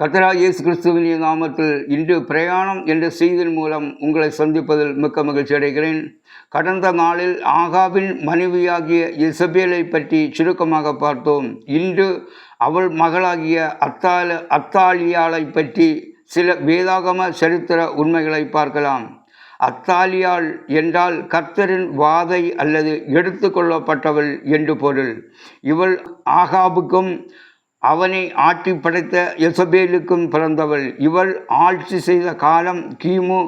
கத்தரா இயேசு கிறிஸ்துவின் நாமத்தில் இன்று பிரயாணம் என்ற செய்தியின் மூலம் உங்களை சந்திப்பதில் மிக்க மகிழ்ச்சி அடைகிறேன். கடந்த நாளில் ஆகாவின் மனைவியாகிய இசபேலை பற்றி சுருக்கமாக பார்த்தோம். இன்று அவள் மகளாகிய அத்தால அத்தாலியாளை பற்றி சில வேதாகம சரித்திர உண்மைகளை பார்க்கலாம். அத்தாலியாள் என்றால் கர்த்தரின் வாதை அல்லது எடுத்துக்கொள்ளப்பட்டவள் என்று பொருள். இவள் ஆகாபுக்கும் அவனை ஆட்டி படைத்த எசபேலுக்கும் பிறந்தவள். இவள் ஆட்சி செய்த காலம் கிமு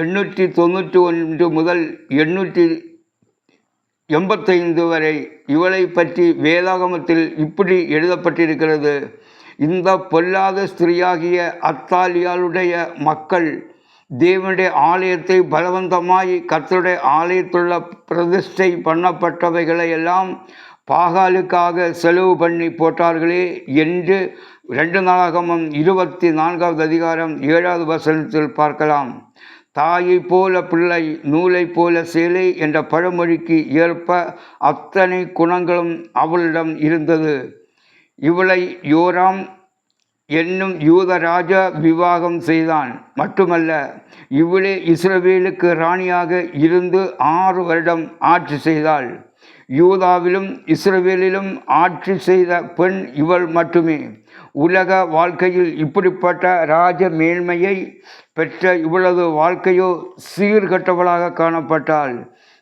எண்ணூற்றி தொண்ணூற்றி ஒன்று முதல் எண்ணூற்றி எண்பத்தைந்து வரை. இவளை பற்றி வேதாகமத்தில் இப்படி எழுதப்பட்டிருக்கிறது. இந்த பொல்லாத ஸ்திரியாகிய அத்தாலியாளுடைய மக்கள் தேவனுடைய ஆலயத்தை பலவந்தமாய் கர்த்தருடைய ஆலயத்துள்ள பிரதிஷ்டை பண்ணப்பட்டவைகளை எல்லாம் பாகாலுக்காக செலவு பண்ணி போட்டார்களே என்று ரெண்டு நாளாகமும் இருபத்தி நான்காவது அதிகாரம் ஏழாவது வசனத்தில் பார்க்கலாம். தாயைப் போல பிள்ளை நூலைப் போல சேலை என்ற பழமொழிக்கு ஏற்ப அத்தனை குணங்களும் அவளிடம் இருந்தது. இவளை யோராம் என்னும் யூத ராஜா விவாகம் செய்தான். மட்டுமல்ல இவளே இஸ்ரவேலுக்கு ராணியாக இருந்து ஆறு வருடம் ஆட்சி செய்தாள். யூதாவிலும் இஸ்ரவேலிலும் ஆட்சி செய்த பெண் இவள் மட்டுமே. உலக வாழ்க்கையில் இப்படிப்பட்ட ராஜ மேன்மையை பெற்ற இவளது வாழ்க்கையோ சீர்கட்டவளாக காணப்பட்டாள்.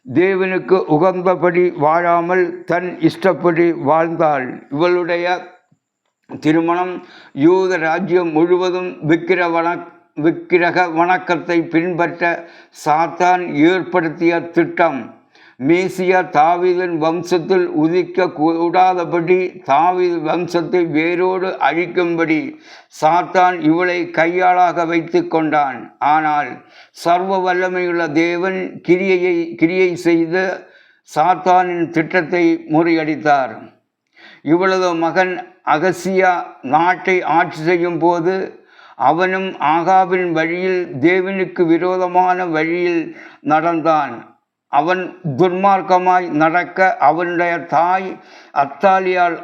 தேவனுக்கு உகந்தபடி வாழாமல் தன் இஷ்டப்படி வாழ்ந்தாள். இவளுடைய திருமணம் யூத ராஜ்யம் முழுவதும் விக்கிரவண விக்கிரக வணக்கத்தை பின்பற்ற சாத்தான் ஏற்படுத்திய திட்டம். மேசியா தாவிதன் வம்சத்தில் உதிக்க கூடாதபடி தாவித வம்சத்தை வேரோடு அழிக்கும்படி சாத்தான் இவளை கையாளாக வைத்து கொண்டான். ஆனால் சர்வ வல்லமையுள்ள தேவன் கிரியையை கிரியை செய்த சாத்தானின் திட்டத்தை முறியடித்தார். இவளது மகன் அகசியா நாட்டை ஆட்சி செய்யும் போது அவனும் ஆகாவின் வழியில் தேவனுக்கு விரோதமான வழியில் நடந்தான். அவன் துன்மார்க்கமாய் நடக்க அவனுடைய தாய் அத்தாலியால்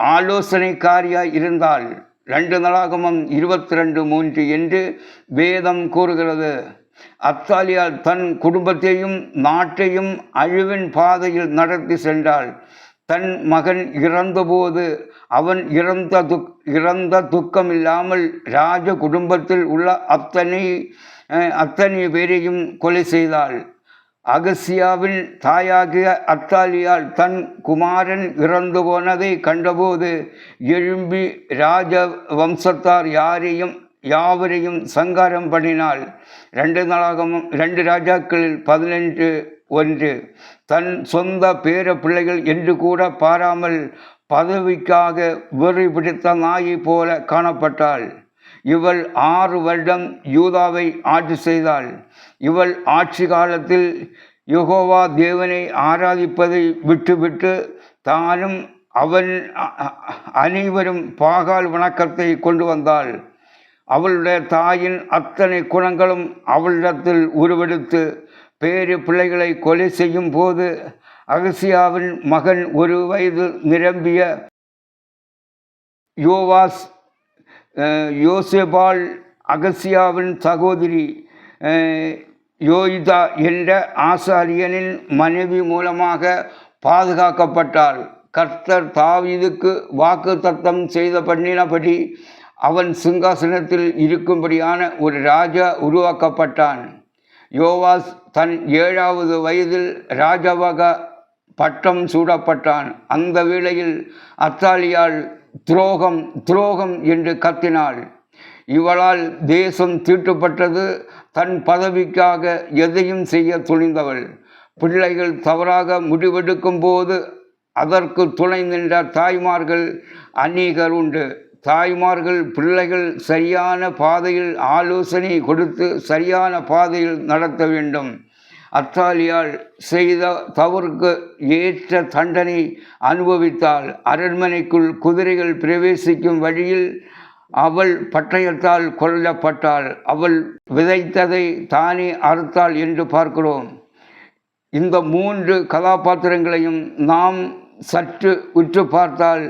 ஆலோசனைக்காரியாய் இருந்தால் ரெண்டு நாளாகமம் இருபத்தி ரெண்டு மூன்று என்று வேதம் கூறுகிறது. அத்தாலியால் தன் குடும்பத்தையும் நாட்டையும் அழிவின் பாதையில் நடத்தி சென்றாள். தன் மகன் இறந்தபோது அவன் இறந்த துக் இறந்த துக்கம் இல்லாமல் ராஜ குடும்பத்தில் உள்ள அத்தனை அத்தனை பேரையும் கொலை செய்தாள். அகசியாவின் தாயாகிய அத்தாலியால் தன் குமாரன் இறந்து போனதை கண்டபோது எழும்பி ராஜ வம்சத்தார் யாரையும் யாவரையும் சங்காரம் பண்ணினாள். ரெண்டு நாளாகவும் ரெண்டு ராஜாக்களில் பதினெண்டு ஒன்று. தன் சொந்த பேர பிள்ளைகள் என்று கூட பாராமல் பதவிக்காக வெறி பிடித்த நாயை போல காணப்பட்டாள். இவள் ஆறு வருடம் யூதாவை ஆட்சி செய்தாள். இவள் ஆட்சி காலத்தில் யகோவா தேவனை ஆராதிப்பதை விட்டுவிட்டு தானும் அவன் அனைவரும் பாகால் வணக்கத்தை கொண்டு வந்தாள். அவளுடைய தாயின் அத்தனை குணங்களும் அவளிடத்தில் உருவெடுத்து பேறு பிள்ளைகளை கொலை செய்யும் போது அகசியாவின் மகன் ஒரு வயது நிரம்பிய யோவாஸ் யோசேபால் அகசியாவின் சகோதரி யோயிதா என்ற ஆசாரியனின் மனைவி மூலமாக பாதுகாக்கப்பட்டாள். கர்த்தர் தாவீதுக்கு வாக்கு தத்தம் செய்த பண்ணினபடி அவன் சிங்காசனத்தில் இருக்கும்படியான ஒரு ராஜா உருவாக்கப்பட்டான். யோவாஸ் தன் ஏழாவது வயதில் ராஜாவாக பட்டம் சூடப்பட்டான். அந்த வேளையில் அத்தாலியால் துரோகம் துரோகம் என்று கத்தினாள். இவளால் தேசம் தீட்டுப்பட்டது தன் பதவிக்காக எதையும் செய்ய துணிந்தவள். பிள்ளைகள் தவறாக முடிவெடுக்கும் போது அதற்கு துணை நின்ற தாய்மார்கள் அநேகர் உண்டு. தாய்மார்கள் பிள்ளைகள் சரியான பாதையில் ஆலோசனை கொடுத்து சரியான பாதையில் நடத்த வேண்டும். அத்தாலியால் செய்த தவறுக்கு ஏற்ற தண்டனை அனுபவித்தாள் அரண்மனைக்குள் குதிரைகள் பிரவேசிக்கும் வழியில் அவள் பட்டயத்தால் கொல்லப்பட்டாள். அவள் விதைத்ததை தானே அறுத்தாள் என்று பார்க்கிறோம். இந்த மூன்று கதாபாத்திரங்களையும் நாம் சற்று உற்று பார்த்தால்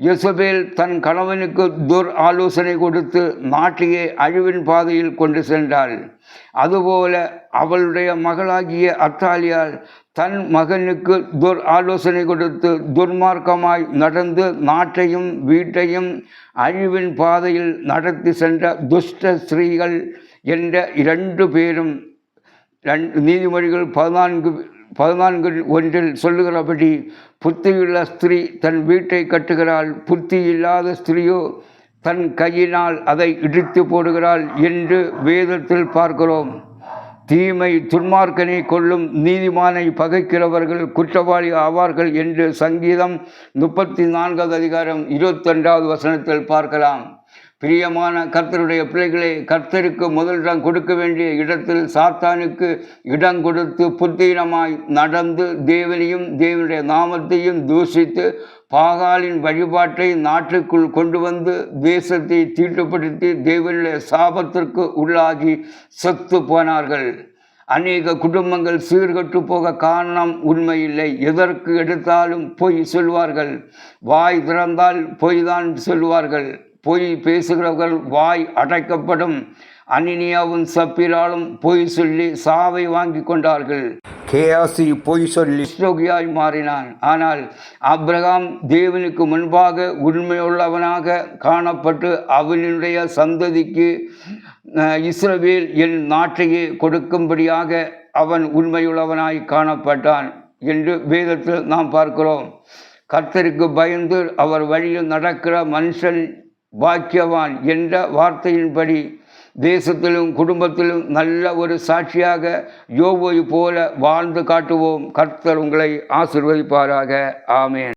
யெசபேல் தன் கணவனுக்கு துர் ஆலோசனை கொடுத்து நாட்டையே அழிவின் பாதையில் கொண்டு சென்றாள். அதுபோல அவளுடைய மகளாகிய அத்தாலியால் தன் மகனுக்கு துர் ஆலோசனை கொடுத்து துர்மார்க்கமாய் நடந்து நாட்டையும் வீட்டையும் அழிவின் பாதையில் நடத்தி சென்ற துஷ்ட ஸ்ரீகள் என்ற இரண்டு பேரும் நீதிமொழிகள் பதினான்கு பதினான்கு ஒன்றில் சொல்லுகிறபடி புத்தியுள்ள ஸ்திரீ தன் வீட்டை கட்டுகிறாள் புத்தி இல்லாத ஸ்திரீயோ தன் கையினால் அதை இடித்து போடுகிறாள் என்று வேதத்தில் பார்க்கிறோம். தீமை துன்மார்க்கனை கொள்ளும் நீதிமானை பகைக்கிறவர்கள் குற்றவாளி ஆவார்கள் என்று சங்கீதம் முப்பத்தி நான்காவது அதிகாரம் இருபத்தொன்றாவது வசனத்தில் பார்க்கலாம். பிரியமான கர்த்தருடைய பிள்ளைகளை கர்த்தருக்கு முதலிடம் கொடுக்க வேண்டிய இடத்தில் சாத்தானுக்கு இடம் கொடுத்து புத்தீனமாய் நடந்து தேவனையும் தேவனுடைய நாமத்தையும் தூஷித்து பாகாலின் வழிபாட்டை நாட்டுக்குள் கொண்டு வந்து தேசத்தை தீட்டுப்படுத்தி தேவனுடைய சாபத்திற்கு உள்ளாகி செத்து போனார்கள். அநேக குடும்பங்கள் சீர்கட்டு போக காரணம் உண்மையில்லை. எதற்கு எடுத்தாலும் பொய் சொல்வார்கள். வாய் திறந்தால் பொய் தான் சொல்வார்கள். பொய் பேசுகிறவர்கள் வாய் அடைக்கப்படும். அனினியாவும் சப்பிராலும் பொய் சொல்லி சாவை வாங்கி கொண்டார்கள். கேயாசி பொய் சொல்லி ஸ்லோகியாய் மாறினான். ஆனால் அப்ரகாம் தேவனுக்கு முன்பாக உண்மையுள்ளவனாக காணப்பட்டு அவனுடைய சந்ததிக்கு இஸ்ரவேல் என் நாட்டையே கொடுக்கும்படியாக அவன் உண்மையுள்ளவனாய் காணப்பட்டான் என்று வேதத்தில் நாம் பார்க்கிறோம். கர்த்தருக்கு பயந்து அவர் வழியில் நடக்கிற மனுஷன் பாக்கியவான் என்ற வார்த்தையின்படி தேசத்திலும் குடும்பத்திலும் நல்ல ஒரு சாட்சியாக யோவை போல வாழ்ந்து காட்டுவோம். கர்த்தர் உங்களை ஆசிர்வதிப்பாராக. ஆமேன்.